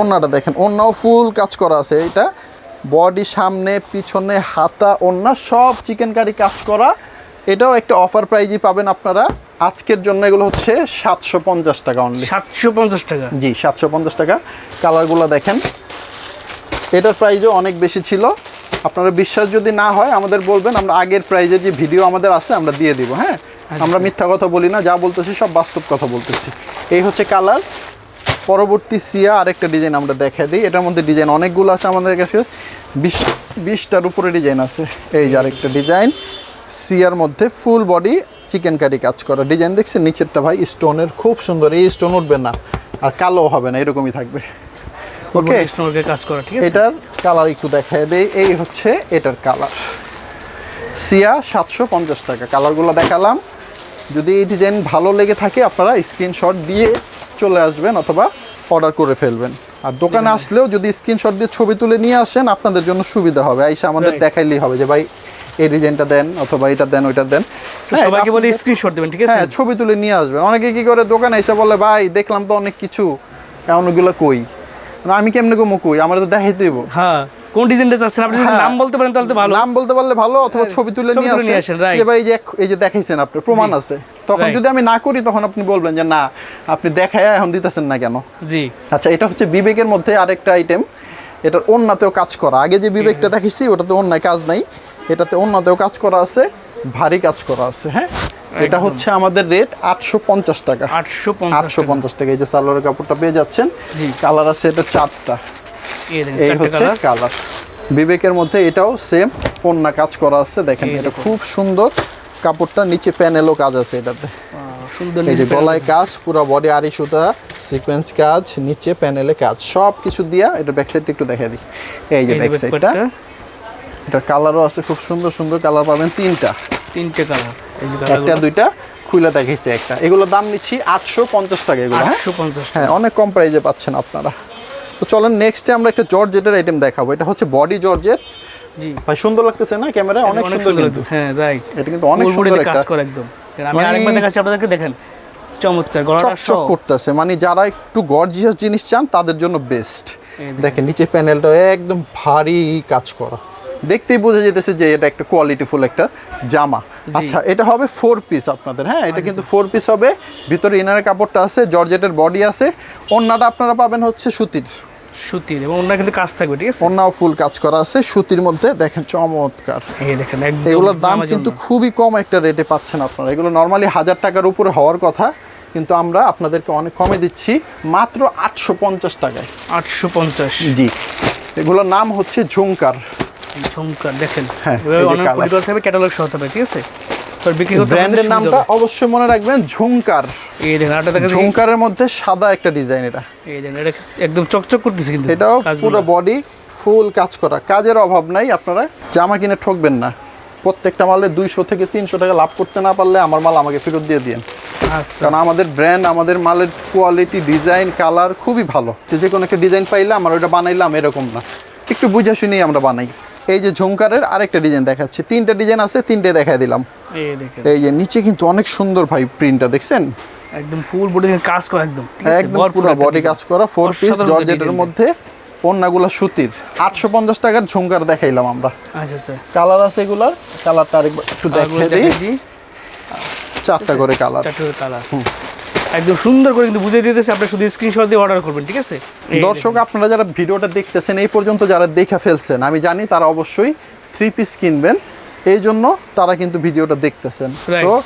ওন্নাটা দেখেন ওন্নাও ফুল কাজ করা আছে। এটা বডি সামনে পিছনে হাতা ওন্না সব চিকেন কারি কাজ করা। এটাও একটা অফার প্রাইজই পাবেন আপনারা। আজকের জন্য এগুলো হচ্ছে সাতশো পঞ্চাশ টাকা অনলি সাতশো পঞ্চাশ টাকা? জি সাতশো পঞ্চাশ টাকা। কালারগুলো দেখেন। এটার প্রাইজও অনেক বেশি ছিল। আপনারা বিশ্বাস যদি না হয় আমাদের বলবেন আমরা আগের প্রাইজের যে ভিডিও আমাদের আছে আমরা দিয়ে দিব হ্যাঁ? আমরা মিথ্যা কথা বলি না যা বলতেছি সব বাস্তব কথা বলতেছি। এই হচ্ছে কালার। পরবর্তী সিয়া আরেকটা ডিজাইন আমরা দেখাই দিই। এটার মধ্যে ডিজাইন অনেকগুলো আছে আমাদের কাছে। বিশ বিশটার উপরে ডিজাইন আছে। এই যে আরেকটা ডিজাইন সিয়ার মধ্যে ফুল বডি চিকেন কারি কাজ করা। ডিজাইন দেখছেন? নিচেরটা ভাই স্টোনের খুব সুন্দর। এই স্টোন উঠবে না। আর কালো হবে না এরকমই থাকবে। ওকে স্টোনকে কাজ করা ঠিক আছে? এটার কালার একটু দেখায় দেই। এই হচ্ছে এটার কালার সিয়া সাতশো পঞ্চাশ টাকা। কালারগুলো দেখালাম। যদি এই ডিজাইন ভালো লেগে থাকে আপনারা স্ক্রিনশট দিয়ে চলে আসবেন অথবা অর্ডার করে ফেলবেন। আর দোকানে আসলেও যদি স্ক্রিনশট দিয়ে ছবি তুলে নিয়ে আসেন আপনাদের জন্য সুবিধা হবে। আইসা আমাদের দেখাইলেই হবে যে ভাই এই ডিজাইনটা দেন অথবা এটা দেন ওইটা দেন। হ্যাঁ, সবাইকে বলে স্ক্রিনশট দেবেন ঠিক আছে? হ্যাঁ ছবি তুলে নিয়ে আসবেন। অনেকে কি করে দোকানে এসে বলে ভাই দেখলাম তো অনেক কিছু এমন ওগুলো কই? না, আমি কেমনে কমো কই? আমার তো দেখাই দেবো হ্যাঁ। কোন ডিজাইনটা চাচ্ছেন? আপনি যদি হ্যাঁ। নাম বলতে পারেন তাহলে তো ভালো। নাম বলতে পারলে ভালো অথবা ছবি তুলে নিয়ে আসেন। যে ভাই এই যে এই যে দেখাইছেন আপনার প্রমাণ আছে। তখন যদি আমি না করি তখন আপনি বলবেন যে না আপনি দেখায় এখন দিতেছেন না কেন? জি। আচ্ছা এটা হচ্ছে বিবেকের মধ্যে আরেকটা আইটেম এটার অন্যতেও কাজ করা। আগে যে বিবেকটা দেখেছি ওটাতে অন্যায় কাজ নাই। এটাতে অন্যতেও কাজ করা আছে ভারী কাজ করা আছে হ্যাঁ? এটা হচ্ছে আমাদের রেট আটশো পঞ্চাশ টাকা। আটশো পঞ্চাশ টাকা। এই যে সালোয়ার কাপড়টা পেয়ে যাচ্ছেন। জি। কালার আছে এটা চারটা। এই হচ্ছে কালার বিবেকের মধ্যে এটাও সেম পণ্যা কাজ করা আছে। দেখেন এটা খুব সুন্দর। কাপড়টা নিচে প্যানেলও কাজ আছে এটাতে। এই যে গলায় কাজ পুরো বডি আড়ি সুতা সিকোয়েন্স কাজ নিচে প্যানেলে কাজ। সব কিছু দিয়া এটা ব্যাক সাইডটা একটু দেখা দিই। এই যে ব্যাক সাইডটা এটার কালারও আছে খুব সুন্দর সুন্দর কালার পাবেন তিনটা। তিনটে কালার একটা দুইটা খুলে দেখাইছে একটা। এগুলোর দাম নিচ্ছি আটশো পঞ্চাশ টাকা এগুলো হ্যাঁ? হ্যাঁ অনেক কম প্রাইজে পাচ্ছেন আপনারা। তো চলেন নেক্সটে আমরা একটা জর্জেটের আইটেম দেখাবো। এটা হচ্ছে বডি জর্জেট জি। ভাই সুন্দর লাগতেছে না? ক্যামেরায় অনেক সুন্দর লাগতেছে, হ্যাঁ রাইট এটা কিন্তু অনেক সুন্দর কাজ করে একদম। আমি মানে- আরেকবার দেখাচ্ছি আপনাদেরকে দেখেন। চমৎকার গলাটা করতেছে। মানে যারা একটু গর্জিয়াস জিনিস চান তাদের জন্য বেস্ট। দেখেন। নিচে প্যানেলটা একদম ভারী কাজ করা। দেখতেই বোঝা যেতেছে যে এটা একটা কোয়ালিটিফুল একটা জামা। আচ্ছা এটা হবে ফোর পিস আপনাদের হ্যাঁ? এটা কিন্তু ফোর পিস হবে। ভিতরে ইনারের কাপড়টা আছে জর্জেটের বডি আছে। অন্যটা আপনারা পাবেন হচ্ছে সুতির। সুতির এবং ওনার কিন্তু কাজ থাকবে ঠিক আছে? অন্যাও ফুল কাজ করা আছে। সুতির মধ্যে দেখেন চমৎকার। এই দেখেন এগুলোর দাম কিন্তু খুবই কম একটা রেটে পাচ্ছেন আপনারা। এগুলো নর্মালি হাজার টাকার উপরে হওয়ার কথা কিন্তু আমরা আপনাদেরকে অনেক কমে দিচ্ছি মাত্র আটশো পঞ্চাশ টাকায়। আটশো পঞ্চাশ। জি। এগুলোর নাম হচ্ছে ঝুমকার। দেখেন হ্যাঁ, এভাবে এই যে অনেক পরিবার থাকবে ক্যাটালগ সহ থাকবে ঠিক আছে? তো বিক্রি করতে ব্র্যান্ডের নামটা অবশ্যই মনে রাখবেন ঝুমকার। এই দেখেন আরেকটা দেখেন। ঝুমকারের মধ্যে সাদা একটা ডিজাইন এটা। এই দেখেন এটা একদম চকচক করতেছে কিন্তু এটাও পুরো বডি ফুল কাজ করা। কাজের অভাব নাই আপনারা জামা কিনে ঠকবেন না। প্রত্যেকটা মালে দুইশো থেকে তিনশো টাকা লাভ করতে না পারলে আমার মাল আমাকে ফেরত দিয়ে দিন আচ্ছা। কারণ আমাদের ব্র্যান্ড আমাদের মালের কোয়ালিটি ডিজাইন কালার খুবই ভালো। যে কোনো একটা ডিজাইন পাইলাম আর ওইটা বানাইলাম এরকম না। একটু বুঝে শুনেই আমরা বানাই। এই যে ঝুমকারের আরেকটা ডিজাইন দেখাচ্ছি। তিনটা ডিজাইন আছে তিনটে দেখাই দিলাম। এই যে নিচে কিন্তু অনেক সুন্দর ভাই প্রিন্টটা দেখছেন? একদম ফুল বডি কাজ করা একদম। একদম পুরো বডি কাজ করা ফোর পিস জর্জেটের মধ্যে পণ্যগুলো সুতির। আটশো পঞ্চাশ টাকার ঝুমকার দেখাইলাম আমরা। আচ্ছা আচ্ছা। কালার আছে এগুলার কালারটা আরেকবার একটু দেখাই দিই। চারটা করে কালার চারটে কালার একদম সুন্দর করে কিন্তু বুঝিয়ে দিতেছে আপনি শুধু স্ক্রিনশট দিয়ে অর্ডার করবেন ঠিক আছে? দর্শক আপনারা যারা ভিডিওটা দেখতেছেন এই পর্যন্ত যারা দেখে ফেলছেন আমি জানি তারা অবশ্যই থ্রি পিস কিনবেন এই জন্য তারা কিন্তু ভিডিওটা দেখতেছেন. সো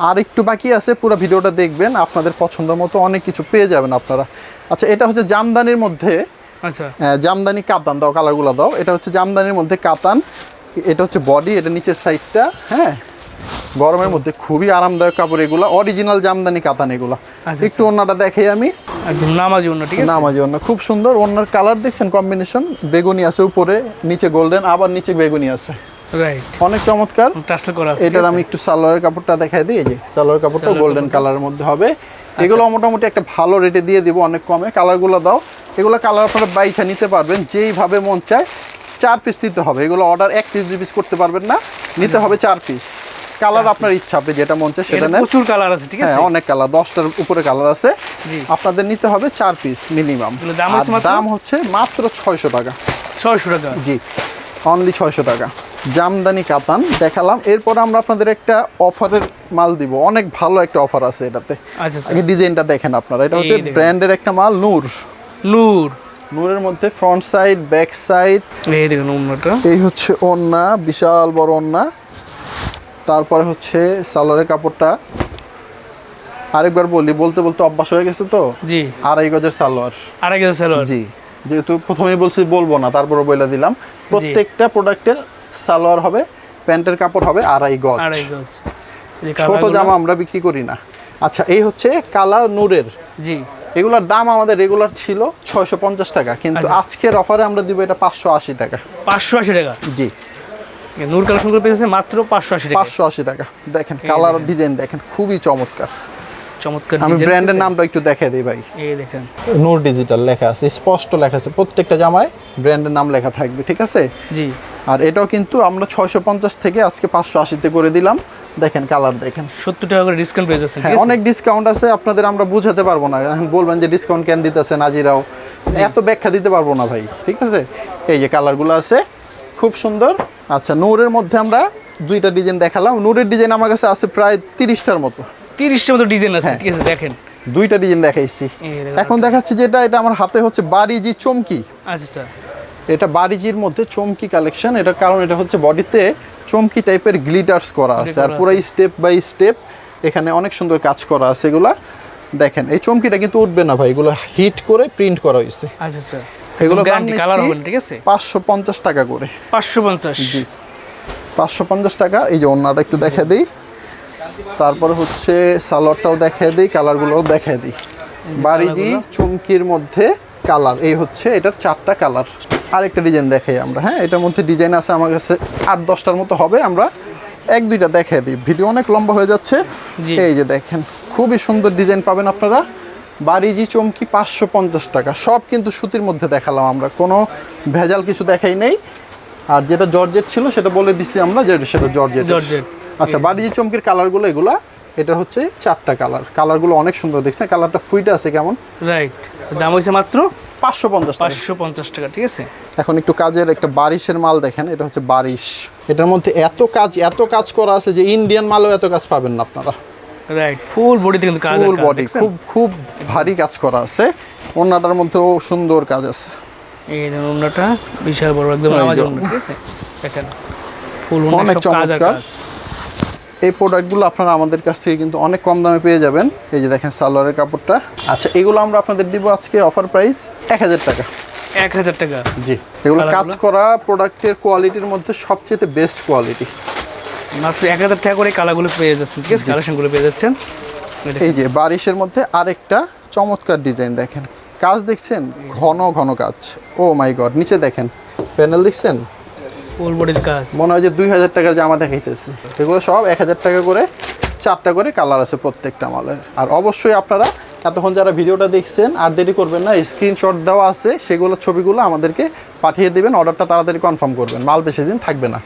আর একটু বাকি আছে পুরো ভিডিওটা দেখবেন আপনাদের পছন্দ মতো অনেক কিছু পেয়ে যাবেন আপনারা। আচ্ছা এটা হচ্ছে জামদানির মধ্যে। আচ্ছা। জামদানি কাতান দাও কালারগুলো দাও। এটা হচ্ছে জামদানির মধ্যে কাতান এটা হচ্ছে বডি এটা নিচের সাইডটা হ্যাঁ? গরমের মধ্যে খুবই আরামদায়ক কাপড় এগুলো অরিজিনাল জামদানি কাতান এগুলো। আচ্ছা, একটু অন্যটা দেখাই আমি। একদম নামাজি অন্য ঠিক আছে? নামাজি অন্য খুব সুন্দর। অন্যার কালার দেখছেন কম্বিনেশন বেগুনি আছে উপরে নিচে গোল্ডেন আবার নিচে বেগুনি আছে। রাইট অনেক চমৎকার। করা আছে এটার আমি একটু সালোয়ারের কাপড়টা দেখাই দিই যে সালোয়ার কাপড়টা গোল্ডেন কালারের মধ্যে হবে। এগুলো মোটামুটি একটা ভালো রেটে দিয়ে দিব অনেক কমে। কালারগুলো দাও। এগুলো কালার আপনারা বাইছা নিতে পারবেন যেইভাবে মন চায় চার পিস দিতে হবে। এগুলো অর্ডার এক পিস দুই পিস করতে পারবেন না। নিতে হবে চার পিস কালার আপনার ইচ্ছা আপনি যেটা মন চায় সেটা নেন। প্রচুর কালার আছে ঠিক আছে? হ্যাঁ অনেক কালার দশটার উপরে কালার আছে। আপনাদের নিতে হবে চার পিস মিনিমাম দাম হচ্ছে মাত্র ছয়শো টাকা। ছয়শো টাকা। জি অনলি ছয়শো টাকা। জামদানি কাতান দেখালাম। এরপর আমরা আপনাদের একটা অফারের মাল দিব। অনেক ভালো একটা অফার আছে এটাতে। আচ্ছা আচ্ছা। আগে ডিজাইনটা দেখেন আপনারা। এটা হচ্ছে ব্র্যান্ডের একটা মাল নূর। নূর। নূরের মধ্যে ফ্রন্ট সাইড ব্যাক সাইড এই দেখুন অন্যটা। এই হচ্ছে ওন্না বিশাল বড় ওন্না তারপরে হচ্ছে সালোয়ারের কাপড়টা আরেকবার বলি বলতে বলতে অভ্যাস হয়ে গেছে তো? জি। আড়াই গজের সালোয়ার। আড়াই কেজি সালোয়ার। জি। যেহেতু প্রথমেই বলছি বলব না তারপরে বলে দিলাম। প্রত্যেকটা প্রোডাক্টের সালোয়ার হবে প্যান্টের কাপড় হবে আড়াই গজ। আড়াই গজ। ছোট জামা আমরা বিক্রি করি না। আচ্ছা এই হচ্ছে কালার নূরের। জি। এগুলোর দাম আমাদের রেগুলার ছিল ছয়শো পঞ্চাশ টাকা কিন্তু আচ্ছা। আজকের অফারে আমরা দিব এটা পাঁচশো আশি টাকা। পাঁচশো আশি টাকা। জি। নূর কালেকশন করে পেয়েছে মাত্র পাঁচশো আশি টাকা পাঁচশো আশি টাকা। দেখেন কালার ডিজাইন দেখেন। খুবই চমৎকার। চমৎকার আমি ব্র্যান্ডের নামটা একটু দেখাই দিই ভাই। এই দেখেন। নূর ডিজিটাল লেখা আছে স্পষ্ট লেখা আছে প্রত্যেকটা জামায় ব্র্যান্ডের নাম লেখা থাকবে ঠিক আছে? জি। আর এটাও কিন্তু আমরা ছয়শো পঞ্চাশ থেকে আজকে পাঁচশো আশিতে করে দিলাম। দেখেন কালার দেখেন। সত্তর টাকা করে ডিসকাউন্ট পেয়ে যাচ্ছেন হ্যাঁ অনেক ডিসকাউন্ট আছে আপনাদের আমরা বুঝাতে পারব না। এখন বলবেন যে ডিসকাউন্ট কেন দিতেছে নাজিরাও এত ব্যাখ্যা দিতে পারব না ভাই ঠিক আছে? এই যে কালারগুলো আছে খুব সুন্দর। আচ্ছা নূরের মধ্যে আমরা দুইটা ডিজাইন দেখালাম। নূরের ডিজাইন আমার কাছে আছে প্রায় তিরিশটার মতো। তিরিশটার মতো ডিজাইন আছে হ্যাঁ। ঠিক আছে দেখেন। দুইটা ডিজাইন দেখাইছি। এখন দেখাচ্ছি যেটা এটা আমার হাতে হচ্ছে বারিজি চমকি। আচ্ছা আচ্ছা। এটা বারিজির মধ্যে চমকি কালেকশন এটা কারণ এটা হচ্ছে বডিতে চমকি টাইপের গ্লিটার্স করা আছে। আর পুরো স্টেপ বাই স্টেপ এখানে অনেক সুন্দর কাজ করা আছে এগুলা। দেখেন এই চমকিটা কিন্তু উঠবে না ভাই। এগুলো হিট করে প্রিন্ট করা হয়েছে। আচ্ছা আচ্ছা। এগুলো গ্যারান্টি কালার হবে ঠিক আছে? পাঁচশো পঞ্চাশ টাকা করে। পাঁচশো পঞ্চাশ। জি। পাঁচশো পঞ্চাশ টাকা এই যে অন্যটা একটু দেখে দিই। তারপরে হচ্ছে সালোয়ারটাও দেখে দিই কালারগুলোও দেখে দিই। বারিজি চুমকির মধ্যে কালার এই হচ্ছে এটার চারটা কালার। আরেকটা ডিজাইন দেখাই আমরা হ্যাঁ? এটার মধ্যে ডিজাইন আছে আমার কাছে আট দশটার মতো হবে আমরা এক দুইটা দেখে দিই। ভিডিও অনেক লম্বা হয়ে যাচ্ছে। এই যে দেখেন খুবই সুন্দর ডিজাইন পাবেন আপনারা। বারিজি চমকি পাঁচশো পঞ্চাশ টাকা সব কিন্তু সুতির মধ্যে দেখালাম আমরা। কোনো ভেজাল কিছু দেখাই নেই। আর যেটা জর্জেট ছিল সেটা বলে দিচ্ছি আমরা যে সেটা জর্জেট জর্জেট আচ্ছা বাড়িজি চমকির কালারগুলো এগুলা এটা হচ্ছে চারটা কালার। কালারগুলো অনেক সুন্দর দেখছেন কালারটা ফুইটে আছে কেমন? রাইট দাম হয়েছে মাত্র পাঁচশো পঞ্চাশ টাকা। পাঁচশো পঞ্চাশ টাকা ঠিক আছে? এখন একটু কাজের একটা বারিশের মাল দেখেন এটা হচ্ছে বারিশ। এটার মধ্যে এত কাজ এত কাজ করা আছে যে ইন্ডিয়ান মালও এত কাজ পাবেন না আপনারা। রাইট ফুল বডিতে কিন্তু কাজ ফুল বডি খুব খুব ভারী কাজ করা আছে। ওনাটার মধ্যেও সুন্দর কাজ আছে। এই দেখুন বিশাল বড় একদম নামাজ ঠিক আছে? দেখেন ফুল অনেক অনেক সব কাজ আর চমৎকার। এই প্রোডাক্টগুলো আপনারা আমাদের কাছ থেকে কিন্তু অনেক কম দামে পেয়ে যাবেন। এই যে দেখেন সালোয়ারের কাপড়টা। আচ্ছা এগুলো আমরা আপনাদের দিব আজকে অফার প্রাইস এক হাজার টাকা। এক হাজার টাকা। জি এগুলো কাজ করা প্রোডাক্টের কোয়ালিটির মধ্যে সবচেয়ে বেস্ট কোয়ালিটি মাত্র এক হাজার টাকা করে কালারগুলো পেয়ে যাচ্ছেন ঠিক আছে? কালেকশনগুলো পেয়ে যাচ্ছেন। এই যে বারিশের মধ্যে আরেকটা চমৎকার ডিজাইন দেখেন। কাজ দেখছেন? ঘন ঘন কাজ। ও মাই গড নিচে দেখেন। প্যানেল দেখছেন? ফুল বডির কাজ। মনে হয় যে দুই হাজার টাকার জামা দেখাইতেছে। এগুলো সব এক হাজার টাকা করে চারটা করে কালার আছে প্রত্যেকটা মালের। আর অবশ্যই আপনারা এতক্ষণ যারা ভিডিওটা দেখছেন আর দেরি করবেন না স্ক্রিনশট দেওয়া আছে সেগুলো ছবিগুলো আমাদেরকে পাঠিয়ে দেবেন অর্ডারটা তাড়াতাড়ি কনফার্ম করবেন। মাল বেশি দিন থাকবে না।